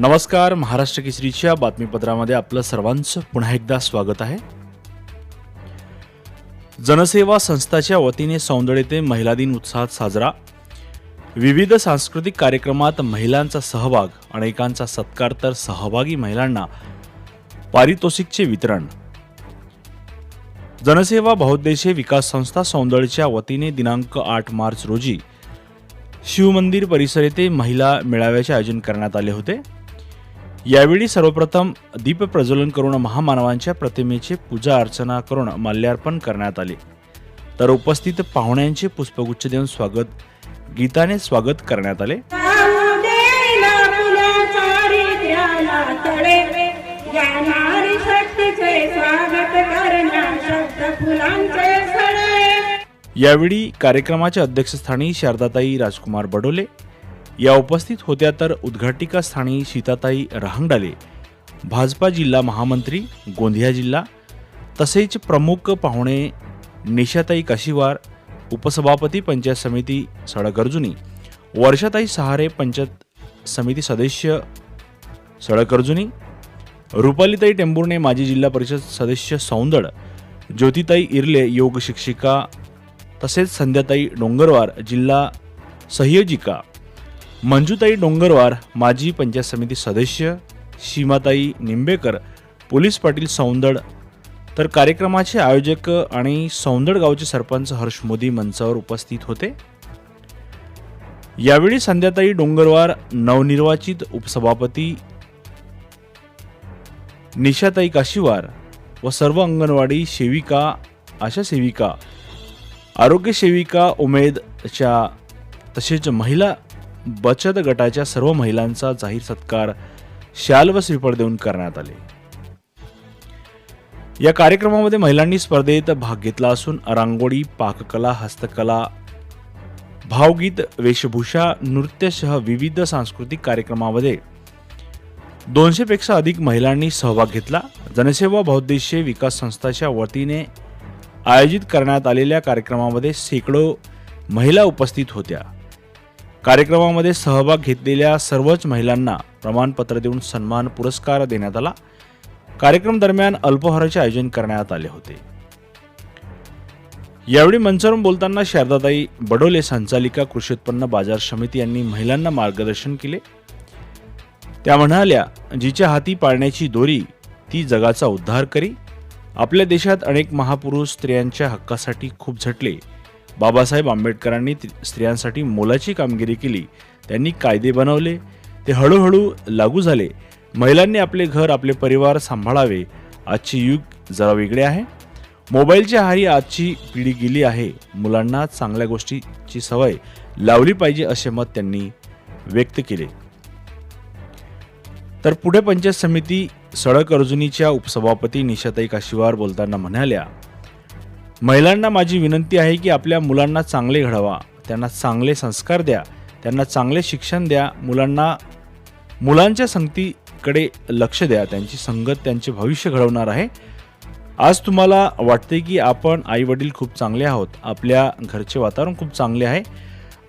नमस्कार महाराष्ट्र केसरीच्या बातमीपत्रामध्ये आपलं सर्वांचं पुन्हा एकदा स्वागत आहे. जनसेवा संस्थाच्या वतीने सौंदर्य येथे महिला दिन उत्साहात साजरा. विविध सांस्कृतिक कार्यक्रमात महिलांचा सहभाग अनेकांचा सत्कार तर सहभागी महिलांना पारितोषिकचे वितरण. जनसेवा बहुद्देशीय विकास संस्था सौंदळच्या वतीने दिनांक आठ मार्च रोजी शिवमंदिर परिसर येथे महिला मेळाव्याचे आयोजन करण्यात आले होते. यावेळी सर्वप्रथम दीप प्रज्वलन करून महामानवांच्या प्रतिमेचे पूजा अर्चना करून माल्यार्पण करण्यात आले. तर उपस्थित पाहुण्यांचे पुष्पगुच्छ देऊन स्वागत गीताने स्वागत करण्यात आले. यावेळी कार्यक्रमाच्या अध्यक्षस्थानी शारदाताई राजकुमार बडोले या उपस्थित होत्या तर उद्घाटिका स्थानी सीताताई रहांगडाले भाजपा जिल्हा महामंत्री गोंदिया जिल्हा तसेच प्रमुख पाहुणे निशाताई काशीवार उपसभापती पंचायत समिती सडकर्जुनी वर्षाताई सहारे पंचायत समिती सदस्य सडकर्जुनी रुपालीताई टेंभुर्णे माजी जिल्हा परिषद सदस्य सौंदड ज्योतिताई इर्ले योग शिक्षिका तसेच संध्याताई डोंगरवार जिल्हा सहयोजिका मंजुताई डोंगरवार माजी पंचायत समिती सदस्य सीमाताई निंबेकर पोलीस पाटील सौंदड. तर कार्यक्रमाचे आयोजक आणि सौंदड गावचे सरपंच हर्ष मोदी मंचावर उपस्थित होते. यावेळी संध्याताई डोंगरवार नवनिर्वाचित उपसभापती निशाताई काशीवार व सर्व अंगणवाडी सेविका आशा सेविका आरोग्य सेविका उमेदच्या तसेच महिला बचत गटाच्या सर्व महिलांचा जाहीर सत्कार शाल व श्रीफळ देऊन करण्यात आले. या कार्यक्रमामध्ये महिलांनी स्पर्धेत भाग घेतला असून रांगोळी पाककला हस्तकला भावगीत वेशभूषा नृत्यसह विविध सांस्कृतिक कार्यक्रमामध्ये दोनशेपेक्षा अधिक महिलांनी सहभाग घेतला. जनसेवा बहुद्देशीय विकास संस्थाच्या वतीने आयोजित करण्यात आलेल्या कार्यक्रमामध्ये शेकडो महिला उपस्थित होत्या. कार्यक्रमामध्ये सहभाग घेतलेल्या सर्वच महिलांना प्रमाणपत्र देऊन सन्मान पुरस्कार देण्यात आला. कार्यक्रम दरम्यान अल्पहाराचे आयोजन करण्यात आले होते. यावेळी मंचावरून बोलताना शारदाताई बडोले संचालिका कृषी उत्पन्न बाजार समिती यांनी महिलांना मार्गदर्शन केले. त्या म्हणाल्या जिच्या हाती पाळण्याची दोरी ती जगाचा उद्धार करी. आपल्या देशात अनेक महापुरुष स्त्रियांच्या हक्कासाठी खूप झटले. बाबासाहेब आंबेडकरांनी स्त्रियांसाठी मोलाची कामगिरी केली. त्यांनी कायदे बनवले. ते हळूहळू लागू झाले. महिलांनी आपले घर आपले परिवार सांभाळावे. आजचे युग जरा वेगळे आहे. मोबाईलच्या आहारी आजची पिढी गेली आहे. मुलांना चांगल्या गोष्टीची सवय लावली पाहिजे असे मत त्यांनी व्यक्त केले. तर पुढे पंचायत समिती सडक अर्जुनीच्या उपसभापती निशाताई काशीवार बोलताना म्हणाल्या महिलांना माझी विनंती आहे की आपल्या मुलांना चांगले घडवा. त्यांना चांगले संस्कार द्या. त्यांना चांगले शिक्षण द्या. मुलांना मुलांच्या संगतीकडे लक्ष द्या. त्यांची संगत त्यांचे भविष्य घडवणार आहे. आज तुम्हाला वाटते की आपण आई वडील खूप चांगले आहोत. आपल्या घरचे वातावरण खूप चांगले आहे.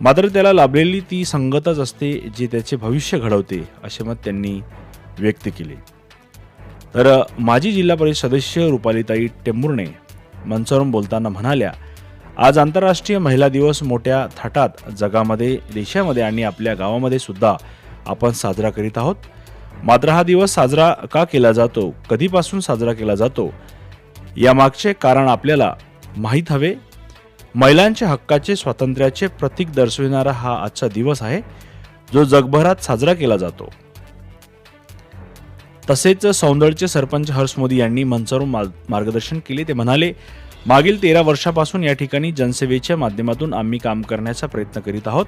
मात्र त्याला लाभलेली ती संगतच असते जे त्याचे भविष्य घडवते असे मत त्यांनी व्यक्त केले. तर माजी जिल्हा परिषद सदस्य रुपालीताई टेंभुर्णे मंचावरून बोलताना म्हणाल्या आज आंतरराष्ट्रीय महिला दिवस मोठ्या थाटात. जगामध्ये देशामध्ये आणि आपल्या गावामध्ये सुद्धा आपण साजरा करीत आहोत. मात्र हा दिवस साजरा का केला जातो? कधीपासून साजरा केला जातो? यामागचे कारण आपल्याला माहीत हवे. महिलांच्या हक्काचे स्वातंत्र्याचे प्रतीक दर्शविणारा हा आजचा दिवस आहे जो जगभरात साजरा केला जातो. तसेच सौंदर्यचे सरपंच हर्ष मोदी यांनी मंचावरून मार्गदर्शन केले. ते म्हणाले मागील तेरा वर्षापासून या ठिकाणी जनसेवेच्या माध्यमातून आम्ही काम करण्याचा प्रयत्न करीत आहोत.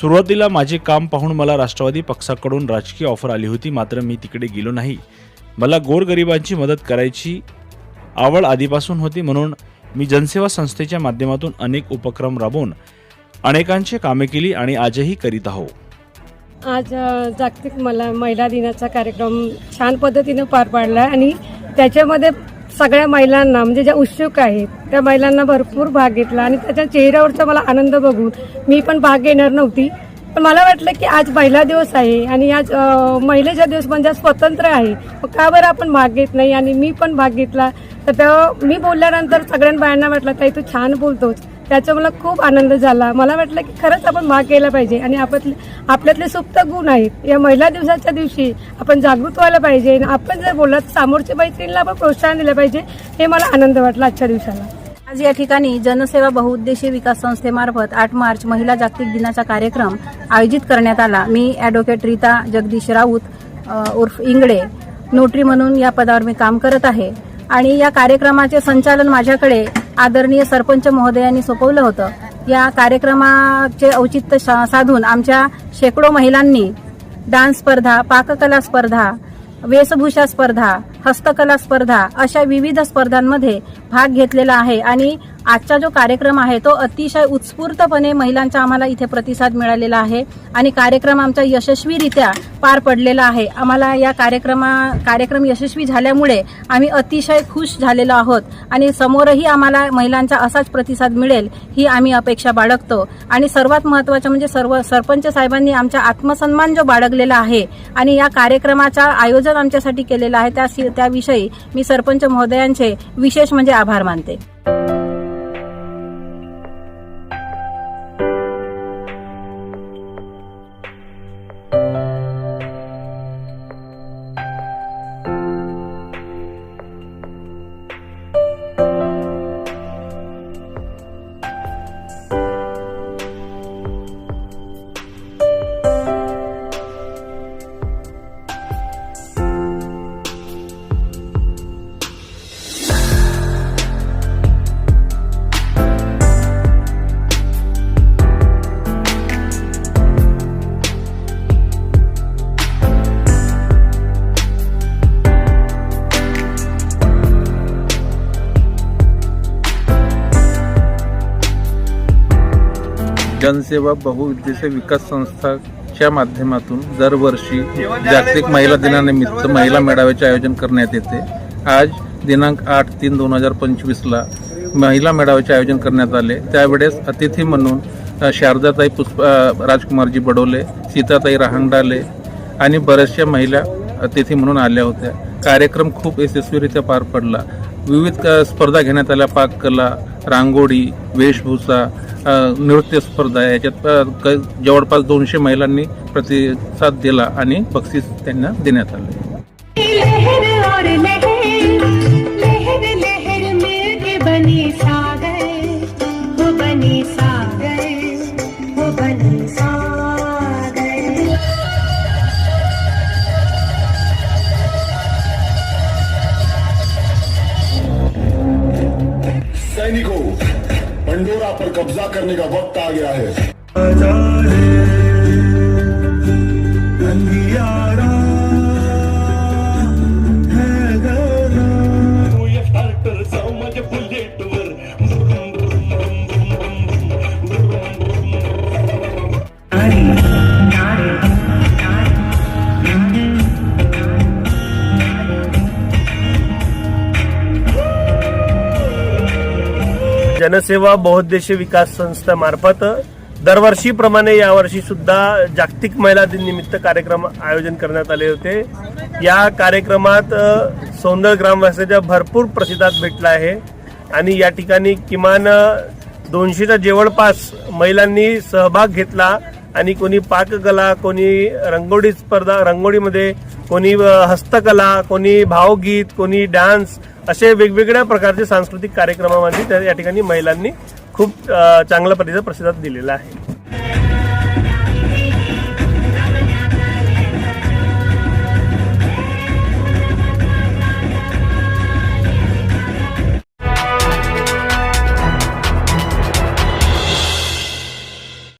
सुरुवातीला माझे काम पाहून मला राष्ट्रवादी पक्षाकडून राजकीय ऑफर आली होती मात्र मी तिकडे गेलो नाही. मला गोरगरिबांची मदत करायची आवड आधीपासून होती म्हणून मी जनसेवा संस्थेच्या माध्यमातून अनेक उपक्रम राबवून अनेकांची कामे केली आणि आजही करीत आहोत आज जागतिक मला महिला दिनाचा कार्यक्रम छान पद्धतीनं पार पाडला आणि त्याच्यामध्ये सगळ्या महिलांना म्हणजे ज्या उत्सुक आहेत त्या महिलांना भरपूर भाग घेतला आणि त्याच्या चेहऱ्यावरचा मला आनंद बघून मी पण भाग घेणार नव्हती. पण मला वाटलं की आज महिला दिवस आहे आणि आज महिलेचा दिवस म्हणजे आज स्वतंत्र आहे. मग का बरं आपण भाग घेत नाही? आणि मी पण भाग घेतला. तर मी बोलल्यानंतर सगळ्या बायांना वाटलं ताई तू छान बोलतोच त्याचा मला खूप आनंद झाला. मला वाटलं की खरंच आपण भाग केला पाहिजे आणि आपल्यातले आपल्यातले सुप्त गुण आहेत. या महिला दिवसाच्या दिवशी आपण जागृत व्हायला पाहिजे. आणि आपण जर बोललात समोरच्या मैत्रिणीला आपण प्रोत्साहन दिलं पाहिजे हे मला आनंद वाटला आजच्या दिवसाला. आज या ठिकाणी जनसेवा बहुउद्देशीय विकास संस्थेमार्फत आठ मार्च महिला जागतिक दिनाचा कार्यक्रम आयोजित करण्यात आला. मी ॲडव्होकेट रीता जगदीश राऊत उर्फ इंगडे नोटरी म्हणून या पदावर मी काम करत आहे. आणि या कार्यक्रमाचे संचालन माझ्याकडे आदरणीय सरपंच महोदयांनी सोपवलं होतं. या कार्यक्रमाचे औचित्य सा- साधून आमच्या शेकडो महिलांनी डान्स स्पर्धा पाककला स्पर्धा वेशभूषा स्पर्धा हस्तकला स्पर्धा अशा विविध स्पर्धांमध्ये भाग घेतलेला आहे आणि आजचा जो कार्यक्रम आहे तो अतिशय उत्स्फूर्तपणे महिलांचा आम्हाला इथे प्रतिसाद मिळालेला आहे आणि कार्यक्रम आमचा यशस्वीरित्या पार पडलेला आहे. आम्हाला या कार्यक्रमा कार्यक्रम यशस्वी झाल्यामुळे आम्ही अतिशय खुश झालेलो आहोत आणि समोरही आम्हाला महिलांचा असाच प्रतिसाद मिळेल ही आम्ही अपेक्षा बाळगतो. आणि सर्वात महत्त्वाचं म्हणजे सर्व सरपंच साहेबांनी आमचा आत्मसन्मान जो बाळगलेला आहे आणि या कार्यक्रमाचा आयोजन आमच्यासाठी केलेलं आहे त्या त्याविषयी मी सरपंच महोदयांचे विशेष म्हणजे आभार मानते. जनसेवा बहुउद्देशीय विकास संस्थाच्या माध्यमातून दरवर्षी जागतिक महिला दिनानिमित्त महिला मेळाव्याचे आयोजन करण्यात येते. आज दिनांक आठ तीन दोन हजार पंचवीसला महिला मेळाव्याचे आयोजन करण्यात आले. त्यावेळेस अतिथी म्हणून शारदाताई पुष्प राजकुमारजी बडोले सीताताई रहांगडाले आणि बऱ्याचशा महिला अतिथी म्हणून आल्या होत्या. कार्यक्रम खूप यशस्वीरित्या पार पडला. विविध स्पर्धा घेण्यात आल्या. पाककला रांगोळी वेशभूषा नृत्य स्पर्धा याच्यात क- जवळपास दोनशे महिलांनी प्रतिसाद दिला आणि बक्षीस त्यांना देण्यात आले. पर कब्जा करने का वक्त आ गया है। जनसेवा बहुउद्देशीय विकास संस्थेमार्फत दरवर्षीप्रमाणे यावर्षी सुद्धा जागतिक महिला दिन निमित्त कार्यक्रम आयोजन करण्यात आले होते. या कार्यक्रमात सौंदर सौंदर्य भरपूर प्रतिसाद भेटला आहे. आणि या ठिकाणी किमान दोनशेच्या जवळपास महिलांनी सहभाग घेतला. आणि कोणी पाककला कोणी रंगोळी स्पर्धा रंगोळीमध्ये कोणी हस्तकला कोणी भावगीत कोणी डान्स असे वेगवेगळ्या प्रकारचे सांस्कृतिक कार्यक्रमामध्ये त्या- या ठिकाणी महिलांनी खूप चांगल्या चांगला प्रतिसाद प्रतिसाद दिलेला आहे.